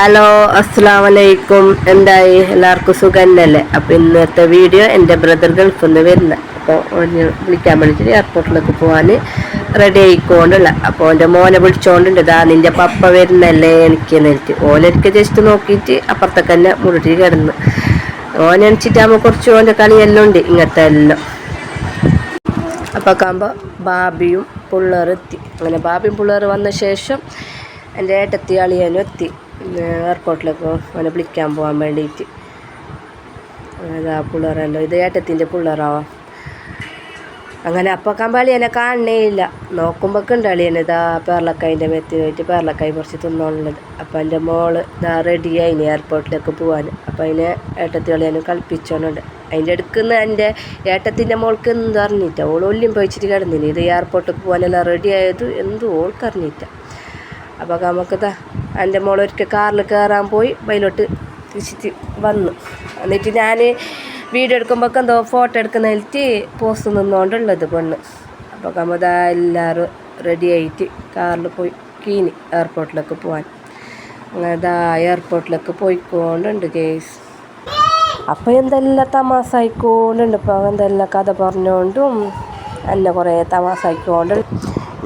Hello അസ്സാം വലൈക്കും എന്തായി? എല്ലാവർക്കും സുഖന്നല്ലേ? അപ്പോൾ ഇന്നത്തെ വീഡിയോ എന്റെ ബ്രദർ ഗൾഫിൽ നിന്ന് വരുന്നത് അപ്പോൾ വിളിക്കാൻ വേണ്ടിയിട്ട് എയർപോർട്ടിലേക്ക് പോകാൻ റെഡി ആയിക്കൊണ്ടുള്ള. അപ്പോൾ എന്റെ മോനെ വിളിച്ചോണ്ടുണ്ട്. ഇതാ നിന്റെ പപ്പ വരുന്നല്ലേ എനിക്ക് എന്നിട്ട്. ഓലെനിക്ക് ജസ്റ്റ് നോക്കിയിട്ട് അപ്പുറത്തേക്ക് തന്നെ മുറിട്ടി കിടന്ന്. ഓനെണിച്ചിട്ടാകുമ്പോൾ കുറച്ച് ഓന്റെ കളിയെല്ലാം ഉണ്ട്. ഇങ്ങനത്തെ എല്ലാം. അപ്പോൾ ആകുമ്പോൾ ബാബിയും പിള്ളേർ എത്തി. അങ്ങനെ ബാബിയും പിള്ളേർ വന്ന ശേഷം എന്റെ ഏട്ടത്തി അളിയനും എത്തി. എയർപോർട്ടിലേക്ക് അവനെ വിളിക്കാൻ പോകാൻ വേണ്ടിയിട്ട് അതാ പിള്ളേറല്ലോ ഇത് ഏട്ടത്തിന്റെ പിള്ളേരാവാം. അങ്ങനെ അപ്പം എന്നെ കാണണേ ഇല്ല. നോക്കുമ്പോൾ ഉണ്ട് അളിയനെ ഇതാ പേർലക്കായിന്റെ മെത്തി പോയിട്ട് പേർലക്കായി കുറച്ച് തിന്നോളുള്ളത് അപ്പം എന്റെ മോൾ ഇതാ റെഡിയായി ഇനി എയർപോർട്ടിലേക്ക് പോകാൻ അപ്പം അതിനെ ഏട്ടത്തി അളിയനും കളിപ്പിച്ചോണ്ടുണ്ട് അതിന്റെ അടുക്കുന്ന എന്റെ ഏട്ടത്തിന്റെ മോൾക്ക് എന്ത് അറിഞ്ഞിട്ട? ഓൾ ഒല്ലിയും പോയിച്ചിട്ട് കിടന്നില്ല ഇത് എയർപോർട്ടിൽ പോകാനെല്ലാം റെഡി ആയത്? എന്തും ഓൾക്ക് അപ്പോൾ നമുക്കിതാ എന്റെ മോൾ ഒരിക്കൽ കാറിൽ കയറാൻ പോയി ബൈലോട്ട് തിരിച്ചിട്ട് വന്നു. എന്നിട്ട് ഞാൻ വീഡിയോ എടുക്കുമ്പോൾ എന്തോ ഫോട്ടോ എടുക്കുന്നതിലിട്ട് പോസ്റ്റ് നിന്നുകൊണ്ടുള്ളത് പെണ്ണ്. അപ്പോൾ കമ്മതാ എല്ലാവരും റെഡി ആയിട്ട് കാറിൽ പോയി കീനി എയർപോർട്ടിലേക്ക് പോകാൻ അങ്ങനെ ഇതാ എയർപോർട്ടിലേക്ക് പോയിക്കൊണ്ടുണ്ട് കേസ് അപ്പോൾ എന്തെല്ലാം തമാസ ആയിക്കോണ്ടുണ്ട് ഇപ്പോൾ എന്തെല്ലാം കഥ പറഞ്ഞുകൊണ്ടും എന്നെ കുറേ തമാസ ആയിക്കൊണ്ട്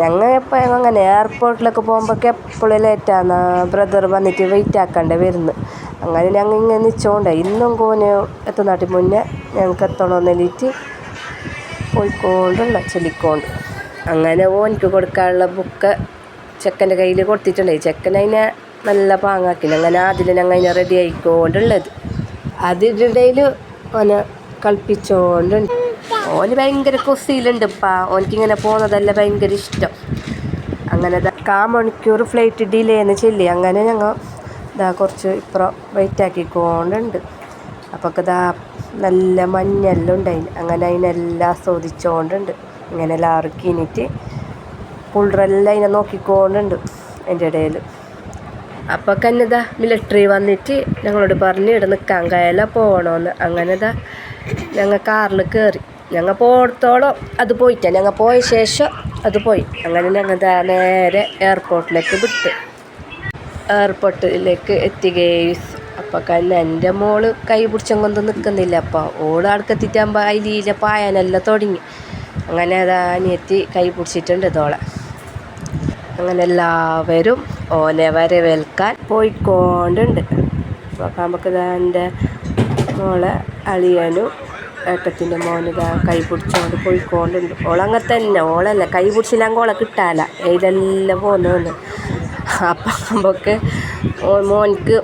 ഞങ്ങൾ എപ്പോഴും അങ്ങനെ എയർപോർട്ടിലൊക്കെ പോകുമ്പോഴൊക്കെ എപ്പോഴും ലേറ്റാണ് ബ്രദർ വന്നിട്ട് വെയിറ്റ് ആക്കണ്ടേ വരുന്നു. അങ്ങനെ ഞങ്ങൾ ഇങ്ങനെ നിൽച്ചോണ്ടേ ഇന്നും കോന് എത്തുന്നാട്ടി മുന്നേ ഞങ്ങൾക്ക് എത്തണമെന്ന് എണീറ്റ് പോയിക്കോണ്ടുള്ള ചെല്ലിക്കോണ്ട്. അങ്ങനെ ഓനിക്ക് കൊടുക്കാനുള്ള ബുക്ക് ചെക്കന്റെ കയ്യിൽ കൊടുത്തിട്ടുണ്ടായി. ചെക്കൻ അതിനെ നല്ല പാങ്ങാക്കി അങ്ങനെ അതിൽ ഞങ്ങൾ അതിനെ റെഡി ആയിക്കൊണ്ടുള്ളത്. ഇടയിൽ ഓനെ കളിപ്പിച്ചോണ്ടുണ്ട് ഓന് ഭയങ്കര കൊസിയിലുണ്ട് ഇപ്പാ ഓനിക്കിങ്ങനെ പോകുന്നതല്ല ഭയങ്കര ഇഷ്ടം. അങ്ങനെ കാ മണിക്കൂർ ഫ്ലൈറ്റ് ഡിലേ എന്ന് ചെല്ലി. അങ്ങനെ ഞങ്ങൾ ഇതാ കുറച്ച് ഇപ്പുറം വെയിറ്റ് ആക്കിക്കൊണ്ടുണ്ട്. അപ്പോൾ ഇതാ നല്ല മഞ്ഞെല്ലാം ഉണ്ടായിന്. അങ്ങനെ അതിനെല്ലാം ആസ്വദിച്ചുകൊണ്ടുണ്ട് ഇങ്ങനെ ലാറിക്കിനിട്ട് പുള്ളറെല്ലാം അതിനെ നോക്കിക്കൊണ്ടുണ്ട് എന്റെ ഇടയിൽ അപ്പോൾ കന്നതാ മിലിറ്ററി വന്നിട്ട് ഞങ്ങളോട് പറഞ്ഞ് ഇവിടെ നിൽക്കാൻ കയല പോകണമെന്ന് അങ്ങനെതാ ഞങ്ങൾ കാറിൽ കയറി ഞങ്ങൾ പോടത്തോളം അത് പോയിട്ടാ. ഞങ്ങൾ പോയ ശേഷം അത് പോയി. അങ്ങനെ ഞങ്ങൾ നേരെ എയർപോർട്ടിലേക്ക് വിട്ട്. എയർപോർട്ടിലേക്ക് എത്തി ഗേസ് അപ്പോൾ കാരണം എന്റെ മോൾ കൈ പിടിച്ചങ്ങൊന്നും നിൽക്കുന്നില്ല. അപ്പോൾ ഓട് അടുക്കെത്തിയിട്ടാകുമ്പോൾ അതിലീല പായാനെല്ലാം തുടങ്ങി. അങ്ങനെ അതാ അനിയത്തി കൈ പിടിച്ചിട്ടുണ്ട് ഇതോളെ. അങ്ങനെ എല്ലാവരും ഓനെ വരവേൽക്കാൻ പോയിക്കൊണ്ടുണ്ട്. അപ്പോൾ നമുക്ക് എന്റെ മോളെ അളിയനും ഏട്ടത്തിന്റെ മോനിതാ കൈ പിടിച്ചോണ്ട് പോയിക്കോണ്ടുണ്ട്. ഓളങ്ങനെ തന്നെ. ഓളല്ല കൈ പിടിച്ചില്ലെങ്കിൽ ഓളെ കിട്ടാല. ഇതെല്ലാം പോകുന്നു അപ്പം നമുക്ക് മോനിക്ക്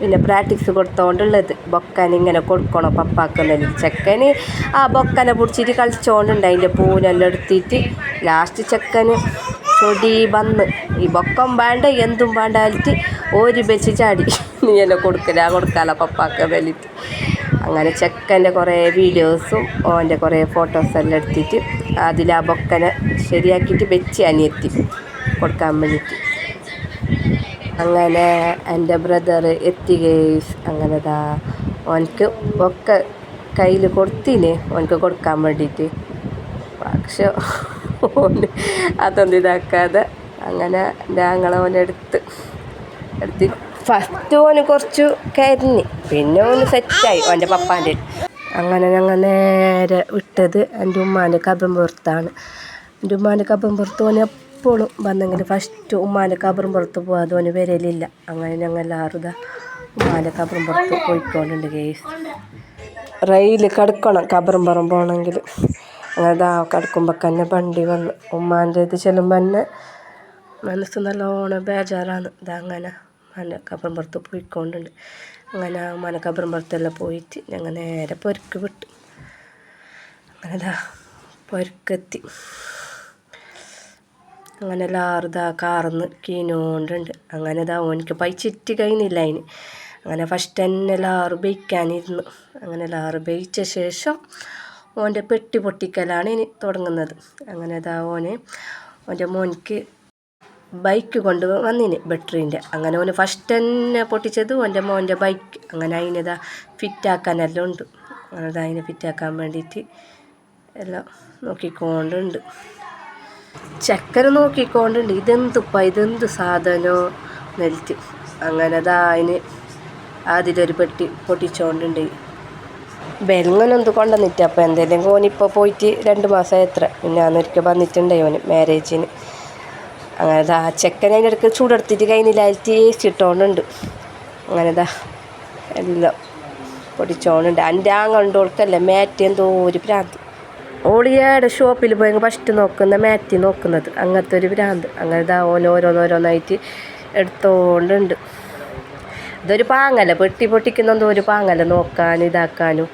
പിന്നെ പ്രാക്ടീസ് കൊടുത്തോണ്ടുള്ളത്. ബൊക്കൻ ഇങ്ങനെ കൊടുക്കണം പപ്പാക്കുന്നതിന് ചെക്കന് ആ ബൊക്കനെ പിടിച്ചിട്ട് കളിച്ചോണ്ടുണ്ട്. അതിന്റെ പൂനെല്ലാം എടുത്തിട്ട് ലാസ്റ്റ് ചെക്കന് ചൊടി വന്ന്. ഈ ബൊക്കം വേണ്ട എന്തും വേണ്ടാലിട്ട് ഒരു വെച്ച് ചാടി. നീ എന്നെ കൊടുക്കാല പപ്പാക്ക വലിട്ട് അങ്ങനെ ചെക്കന്റെ കുറേ വീഡിയോസും ഓന്റെ കുറേ ഫോട്ടോസെല്ലാം എടുത്തിട്ട് അതിൽ ആ ബൊക്കനെ ശരിയാക്കിയിട്ട് വെച്ച് അനിയത്തി കൊടുക്കാൻ വേണ്ടിയിട്ട്. അങ്ങനെ എന്റെ ബ്രദർ എത്തി ഗേസ് അങ്ങനെ ദാ ഓനക്ക് ഒക്കെ കയ്യിൽ കൊടുത്തിന്. ഓനക്ക് കൊടുക്കാൻ വേണ്ടിയിട്ട്. പക്ഷെ ഓന് അതൊന്നും ഇതാക്കാതെ അങ്ങനെ ഞങ്ങൾ ഓനെടുത്ത് എടുത്ത് ഫസ്റ്റ് ഓന് കുറച്ച് കരിഞ്ഞ് പിന്നെ ഓന് സെറ്റായി ഓന്റെ പപ്പാന്റെ. അങ്ങനെ ഞങ്ങൾ നേരെ വിട്ടത് എന്റെ ഉമ്മാന്റെ കബറും പുറത്താണ്. എന്റെ ഉമ്മാന്റെ കബറും പുറത്ത് ഓന് എപ്പോഴും വന്നെങ്കിൽ ഫസ്റ്റ് ഉമ്മാന്റെ കബറും പുറത്ത് പോകാതെ ഓന് വരലില്ല. അങ്ങനെ ഞങ്ങൾ എല്ലാവരും ഉമ്മാന്റെ കബറും പുറത്ത് പോയിക്കൊണ്ടുണ്ട് കേസ് റെയിൽ കിടക്കണം കബറും പുറം പോകണമെങ്കിൽ. അങ്ങനെ ഇതാ കിടക്കുമ്പോൾ തന്നെ വണ്ടി വന്നു. ഉമ്മാന്റെ ഇത് ചെല്ലുമ്പോൾ തന്നെ മനസ്സ് നല്ലോണം ബേജാറാണ്. ഇതാ അങ്ങനെ മന കബറും പുറത്ത് പോയിക്കൊണ്ടുണ്ട്. അങ്ങനെ മന കബറും പുറത്തെല്ലാം പോയിട്ട് ഞങ്ങൾ നേരെ പൊരുക്ക് വിട്ടു. അങ്ങനെ ഇതാ പൊരുക്കെത്തി. അങ്ങനെ ലാറുതാ കാർന്ന് കീനോണ്ടുണ്ട് അങ്ങനെ ഇതാ ഓനിക്ക് പൈ ചിറ്റി കഴിഞ്ഞില്ല അതിന് അങ്ങനെ ഫസ്റ്റ് തന്നെ ലാറ് ബേക്കാനിരുന്നു അങ്ങനെ ലാറ് ബേയിച്ച ശേഷം ഓന്റെ പെട്ടി പൊട്ടിക്കലാണ് ഇനി തുടങ്ങുന്നത്. അങ്ങനെ ഇതാ ഓന് ഓന്റെ മോനിക്ക് ബൈക്ക് കൊണ്ട് വന്നിന് ബാറ്ററീന്റെ അങ്ങനെ ഓന് ഫസ്റ്റ് തന്നെ പൊട്ടിച്ചത് ഓന്റെ മോന്റെ ബൈക്ക് അങ്ങനെ അതിനെതാ ഫിറ്റാക്കാനെല്ലാം ഉണ്ട്. അങ്ങനെ അതിനെ ഫിറ്റാക്കാൻ വേണ്ടിയിട്ട് എല്ലാം നോക്കിക്കൊണ്ടുണ്ട്. ചക്കര നോക്കിക്കൊണ്ടുണ്ട്. ഇതെന്തുപ്പ ഇതെന്ത് സാധനമോ നെൽറ്റ് അങ്ങനെ അതാ അതിന് ആദ്യത്തെ പെട്ടി പൊട്ടിച്ചോണ്ടുണ്ട്. ബെൽങ്ങനൊന്ന് കൊണ്ടുവന്നിട്ട്? അപ്പോൾ എന്തെങ്കിലും ഓനിപ്പോൾ പോയിട്ട് രണ്ട് മാസം എത്ര പിന്നെ അന്നൊരിക്കൽ വന്നിട്ടുണ്ടായി ഓന് മാരേജിന് അങ്ങനെ ദാ ചെക്കൻ അതിന്റെ ഇടയ്ക്ക് ചൂടെടുത്തിട്ട് കഴിഞ്ഞില്ലായിട്ട് ഇട്ടോണുണ്ട് അങ്ങനെ ദാ എല്ലാം പൊടിച്ചോണുണ്ട് എന്റെ ആ കണ്ടോൾക്കല്ല മാറ്റി എന്തോ ഒരു ഭ്രാന്ത്. ഓളിയാടെ ഷോപ്പിൽ പോയി ഫസ്റ്റ് നോക്കുന്ന മാറ്റി നോക്കുന്നത്. അങ്ങനത്തെ ഒരു ഭ്രാന്ത്. അങ്ങനെ ദാ ഓരോന്നോരോന്നായിട്ട് എടുത്തോണ്ടുണ്ട്. ഇതൊരു പാങ്ങല്ല പെട്ടി പൊട്ടിക്കുന്നൊന്നും ഒരു പാങ്ങല്ല നോക്കാനും ഇതാക്കാനും.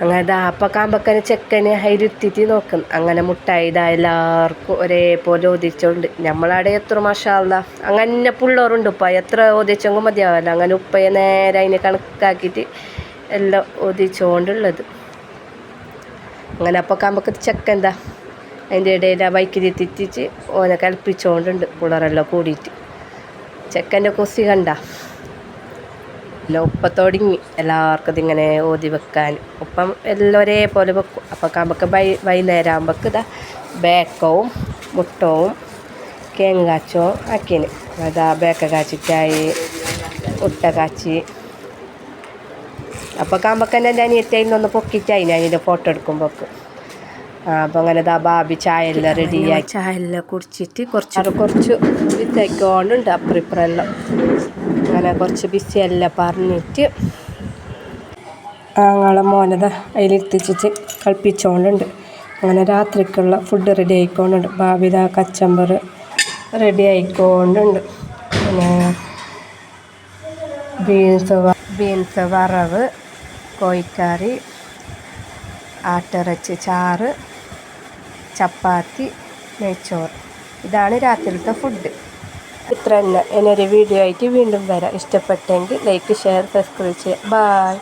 അങ്ങനെ ദാ അപ്പം കാമ്പക്കന് ചെക്കന് അതിലിരുത്തിയിട്ട് നോക്കുന്നു അങ്ങനെ മുട്ടായി ഇതാ എല്ലാവർക്കും ഒരേപോലെ ഒതിച്ചോണ്ട് നമ്മളവിടെ എത്ര മഷാല്ല അങ്ങനെ പിള്ളേറുണ്ട് ഉപ്പ. എത്ര ഒതിച്ചെങ്കിൽ മതിയാവില്ല അങ്ങനെ ഉപ്പയെ നേരെ അതിനെ കണക്കാക്കിയിട്ട് എല്ലാം ഒതിച്ചോണ്ടുള്ളത് അങ്ങനെ അപ്പോൾ കാമ്പക്ക് ചെക്കൻ എന്താ അതിന്റെ ഇടയിൽ ആ ബൈക്കിൽ തിറ്റിച്ച് ഓനെ കൽപ്പിച്ചുകൊണ്ടുണ്ട് പിള്ളേരെല്ലാം കൂടിയിട്ട്. ചെക്കന്റെ കൊസി കണ്ട. എല്ലാം ഉപ്പ തുടങ്ങി എല്ലാവർക്കും ഇതിങ്ങനെ ഓതി വെക്കാൻ. ഒപ്പം എല്ലാം ഒരേപോലെ വെക്കും. അപ്പോൾ നമുക്ക് വൈ വൈകുന്നേരം ആകുമ്പോൾക്ക് ഇതാ ബേക്കവും മുട്ടവും കേങ്ങാച്ചവും ആക്കിന്. അതാ ബേക്ക കാച്ചിട്ടായി മുട്ട കാച്ചി. അപ്പോൾ ഞാൻ എന്റെ അനിയത്തി ഒന്ന് പൊക്കിയിട്ടായി ഞാൻ ഇതിന്റെ ഫോട്ടോ എടുക്കുമ്പോൾ ആ അപ്പോൾ അങ്ങനെ ദാ ബാബി ചായ എല്ലാം റെഡിയായി ചായ എല്ലാം കുടിച്ചിട്ട് കുറച്ച് കുറച്ച് വിത്തേക്കോണ്ടുണ്ട് അപ്പുറം ഇപ്പുറമെല്ലാം അങ്ങനെ കുറച്ച് ബിസി അല്ല പറഞ്ഞിട്ട്. ആങ്ങളെ മോനത അതിലെത്തിച്ചിട്ട് കളിപ്പിച്ചോണ്ടുണ്ട്. അങ്ങനെ രാത്രിക്കുള്ള ഫുഡ് റെഡി ആയിക്കൊണ്ടുണ്ട്. ഭാവിത കച്ചമ്പർ റെഡി ആയിക്കൊണ്ടുണ്ട്. പിന്നെ ബീൻസ് ബീൻസ് വറവ് കോഴിക്കറി ആട്ടിറച്ചി ചാറ് ചപ്പാത്തി നെയ്ച്ചോറ്. ഇതാണ് രാത്രിയിലത്തെ ഫുഡ് ഇത്ര തന്നെ എന്നൊരു വീഡിയോ ആയിട്ട് വീണ്ടും വരാം. ഇഷ്ടപ്പെട്ടെങ്കിൽ ലൈക്ക് ഷെയർ സബ്സ്ക്രൈബ് ചെയ്യുക ബായ്